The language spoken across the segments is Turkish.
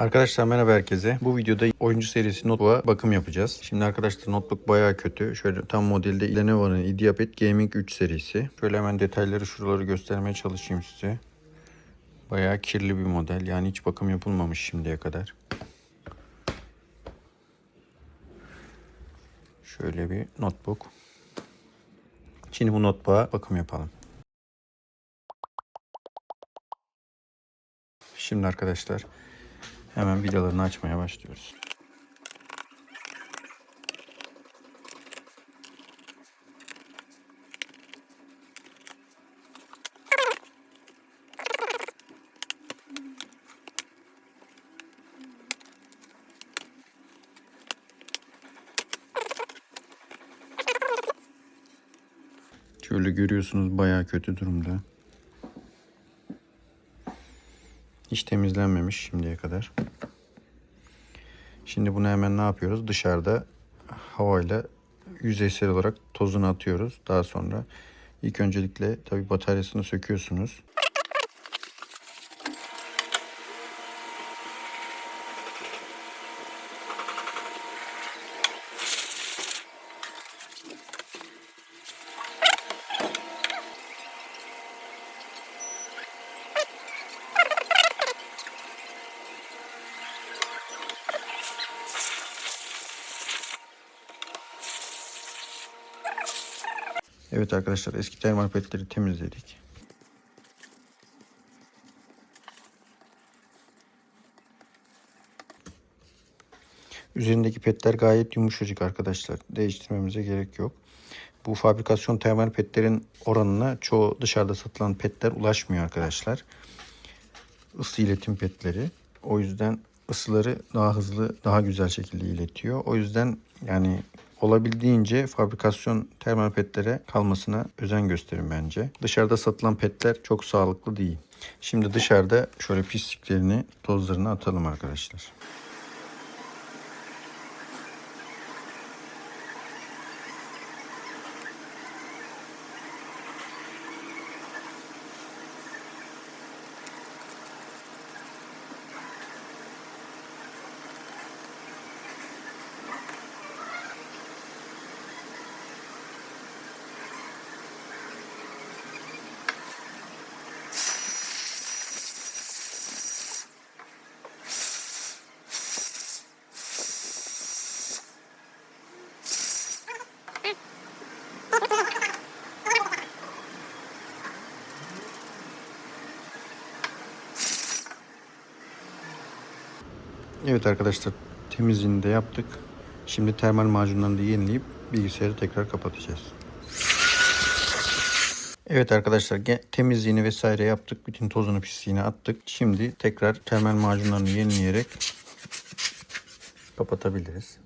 Arkadaşlar merhaba herkese. Bu videoda oyuncu serisi notebook'a bakım yapacağız. Şimdi arkadaşlar notebook bayağı kötü. Şöyle tam modelde Lenovo'nun IdeaPad Gaming 3 serisi. Şöyle hemen detayları şuraları göstermeye çalışayım size. Bayağı kirli bir model. Yani hiç bakım yapılmamış şimdiye kadar. Şöyle bir notebook. Şimdi bu notebook'a bakım yapalım. Şimdi arkadaşlar hemen vidalarını açmaya başlıyoruz. Şöyle görüyorsunuz bayağı kötü durumda. Hiç temizlenmemiş şimdiye kadar. Şimdi bunu hemen ne yapıyoruz? Dışarıda havayla yüzeysel olarak tozunu atıyoruz. Daha sonra ilk öncelikle tabi bataryasını söküyorsunuz. Evet arkadaşlar eski termal petleri temizledik. Üzerindeki petler gayet yumuşacık arkadaşlar. Değiştirmemize gerek yok. Bu fabrikasyon termal petlerin oranına çoğu dışarıda satılan petler ulaşmıyor arkadaşlar. Isı iletim petleri. O yüzden ısıları daha hızlı, daha güzel şekilde iletiyor. O yüzden yani olabildiğince fabrikasyon termal petlere kalmasına özen gösterin bence. Dışarıda satılan petler çok sağlıklı değil. Şimdi dışarıda şöyle pisliklerini, tozlarını atalım arkadaşlar. Evet arkadaşlar temizliğini de yaptık. Şimdi termal macunlarını da yenileyip bilgisayarı tekrar kapatacağız. Evet arkadaşlar temizliğini vesaire yaptık. Bütün tozunu pisliğini attık. Şimdi tekrar termal macunlarını yenileyerek kapatabiliriz.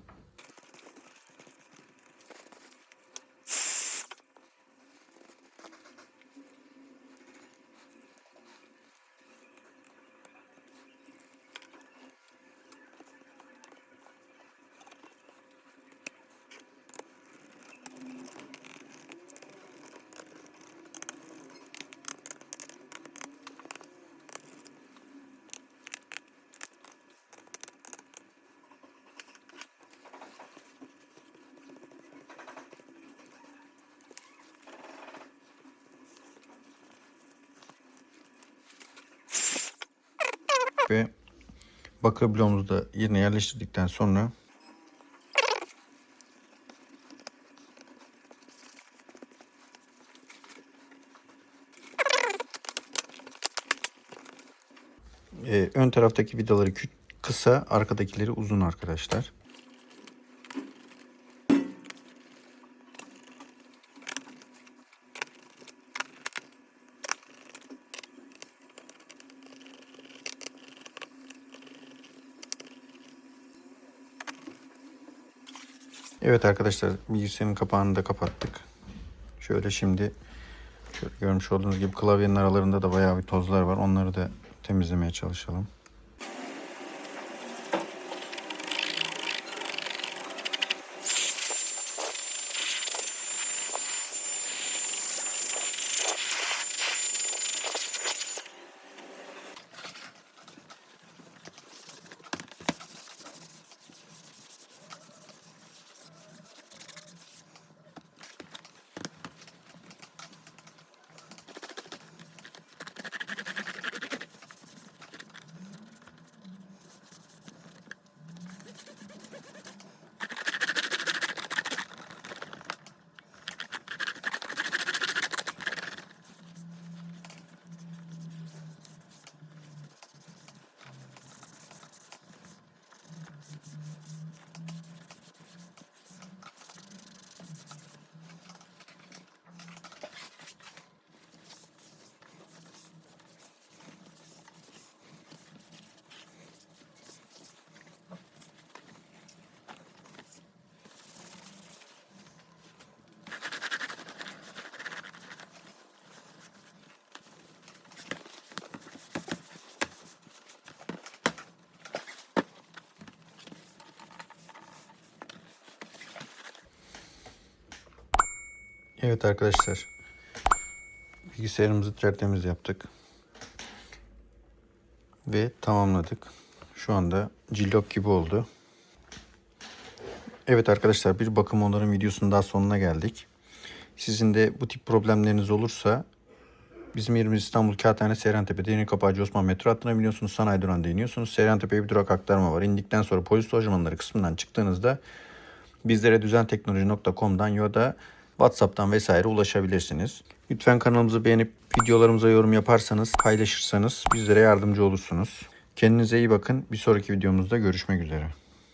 Ve bakır bloğumuzu da yerine yerleştirdikten sonra Ee, ön taraftaki vidaları kısa, arkadakileri uzun arkadaşlar. Evet arkadaşlar bilgisayarın kapağını da kapattık. Şöyle şimdi şöyle görmüş olduğunuz gibi klavyenin aralarında da bayağı bir tozlar var. Onları da temizlemeye çalışalım. Evet arkadaşlar. Bilgisayarımızı tertemiz yaptık. Ve tamamladık. Şu anda cillop gibi oldu. Evet arkadaşlar bir bakım onarım videosunun daha sonuna geldik. Sizin de bu tip problemleriniz olursa bizim yerimiz İstanbul Kağıthane Seyrantepe Deniz Kapağcı Osman metro hattına biniyorsunuz. Sanayi durağında iniyorsunuz. Seyrantepe'ye bir durak aktarma var. İndikten sonra polis lojmanları kısmından çıktığınızda bizlere düzenteknoloji.com'dan ya da WhatsApp'tan vesaire ulaşabilirsiniz. Lütfen kanalımızı beğenip videolarımıza yorum yaparsanız, paylaşırsanız bizlere yardımcı olursunuz. Kendinize iyi bakın. Bir sonraki videomuzda görüşmek üzere.